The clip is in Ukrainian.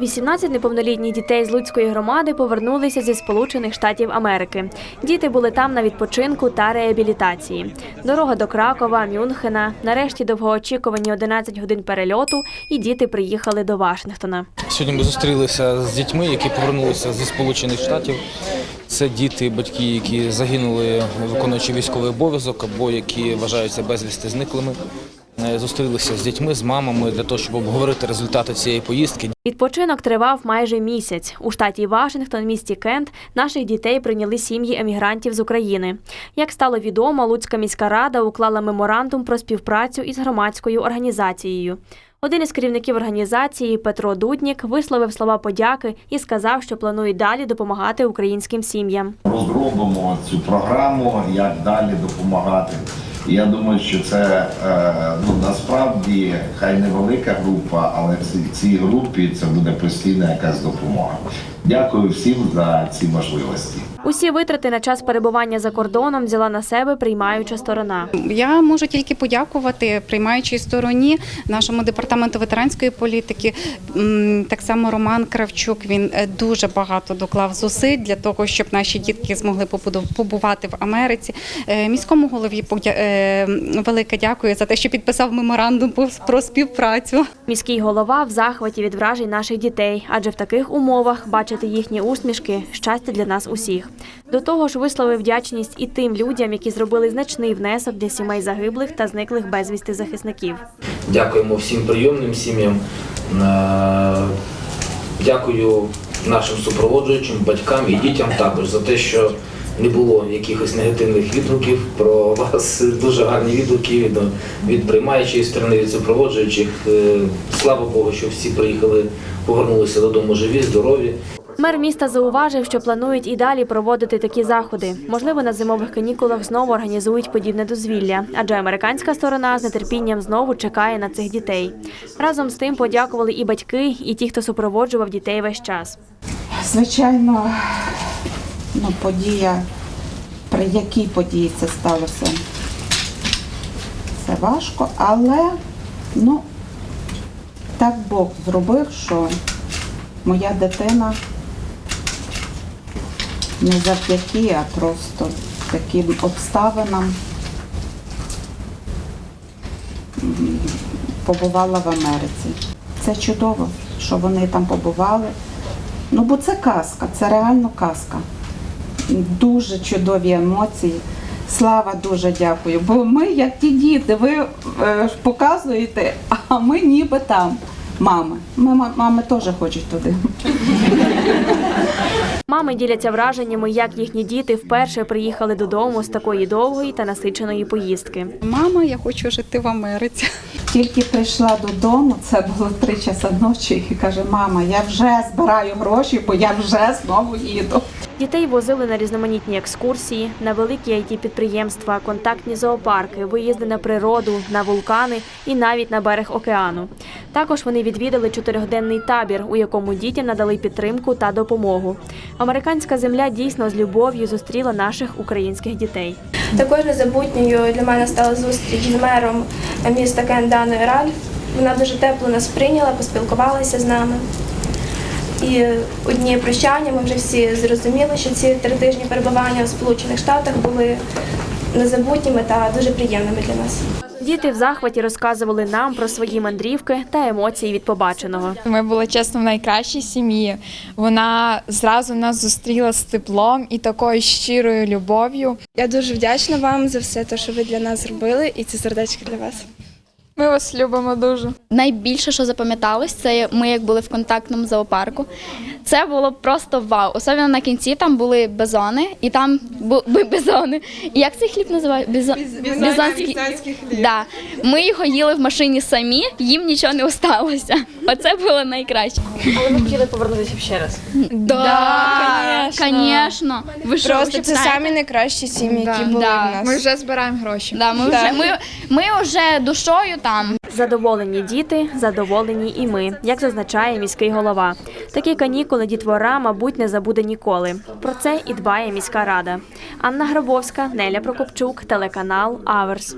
18 неповнолітніх дітей з Луцької громади повернулися зі Сполучених Штатів Америки. Діти були там на відпочинку та реабілітації. Дорога до Кракова, Мюнхена, нарешті довгоочікувані 11 годин перельоту, і діти приїхали до Вашингтона. Сьогодні ми зустрілися з дітьми, які повернулися зі Сполучених Штатів. Це діти, батьки, які загинули, виконуючи військовий обов'язок або які вважаються безвісти зниклими. Е, Зустрілися з дітьми, з мамами для того, щоб обговорити результати цієї поїздки. Відпочинок тривав майже місяць. У штаті Вашингтон, місті Кент, наших дітей прийняли сім'ї емігрантів з України. Як стало відомо, Луцька міська рада уклала меморандум про співпрацю із громадською організацією. Один із керівників організації Петро Дуднік висловив слова подяки і сказав, що планують далі допомагати українським сім'ям. розробимо цю програму, як далі допомагати. Я думаю, що це е, ну насправді хай невелика група, але в цій групі це буде постійна якась допомога. Дякую всім за ці можливості. Усі витрати на час перебування за кордоном взяла на себе приймаюча сторона. Я можу тільки подякувати приймаючій стороні нашому департаменту ветеранської політики. Так само Роман Кравчук. Він е, дуже багато доклав зусиль для того, щоб наші дітки змогли побуду- побувати в Америці. Е, Міському голові е, велике дякую за те, що підписав меморандум по- про співпрацю. Міський голова в захваті від вражень наших дітей, адже в таких умовах бачити їхні усмішки щастя для нас усіх. До того ж, висловив вдячність і тим людям, які зробили значний внесок для сімей загиблих та зниклих безвісти захисників. Дякуємо всім прийомним сім'ям. Е, Дякую нашим супроводжуючим, батькам і дітям також за те, що не було якихось негативних відгуків про вас. Дуже гарні відгуки від, від приймаючої сторони, від супроводжуючих. Е, Слава Богу, що всі приїхали, повернулися додому живі, здорові. Мер міста зауважив, що планують і далі проводити такі заходи. Можливо, на зимових канікулах знову організують подібне дозвілля, адже американська сторона з нетерпінням знову чекає на цих дітей. Разом з тим подякували і батьки, і ті, хто супроводжував дітей весь час. Звичайно, ну, подія, при якій події це сталося, це важко, але ну, так Бог зробив, що моя дитина не завдяки, а просто таким обставинам побувала в Америці. Це чудово, що вони там побували. Ну, бо це казка, це реально казка. Дуже чудові емоції. Слава дуже дякую. Бо ми, як ті діти, ви е, показуєте, а ми ніби там. Мами. Ми мами теж хочуть туди. Мами діляться враженнями, як їхні діти вперше приїхали додому з такої довгої та насиченої поїздки. Мама, я хочу жити в Америці. Тільки прийшла додому, це було три часа ночі, і каже, мама, я вже збираю гроші, бо я вже знову їду. Дітей возили на різноманітні екскурсії, на великі it підприємства, контактні зоопарки, виїзди на природу, на вулкани і навіть на берег океану. Також вони відвідали чотирьохденний табір, у якому дітям надали підтримку та допомогу. Американська земля дійсно з любов'ю зустріла наших українських дітей. Також незабутньою для мене стала зустріч з мером міста Кен Даною Ральф. Вона дуже тепло нас прийняла, поспілкувалася з нами. І одні прощання ми вже всі зрозуміли, що ці три тижні перебування у Сполучених Штатах були незабутніми та дуже приємними для нас. Діти в захваті розказували нам про свої мандрівки та емоції від побаченого. Ми були чесно в найкращій сім'ї. Вона зразу нас зустріла з теплом і такою щирою любов'ю. Я дуже вдячна вам за все те, що ви для нас зробили, і це сердечко для вас. Ми вас любимо дуже. Найбільше, що запам'яталось, це ми як були в контактному зоопарку. Це було просто вау. Особливо на кінці там були бизони, і там були бизони. І як цей хліб називає? Бізон... Бізонський хліб. Да. Ми його їли в машині самі, їм нічого не осталося. Оце було найкраще. Але ми хотіли повернутися ще раз. Да, звісно. Ви що, Просто це самі найкращі сім'ї, які були Да. в нас. Ми вже збираємо гроші. Да, ми, вже, ми, ми вже душою там. Задоволені діти, задоволені і ми, як зазначає міський голова. Такі канікули дітвора, мабуть, не забуде ніколи. Про це і дбає міська рада. Анна Грабовська, Неля Прокопчук, телеканал Аверс.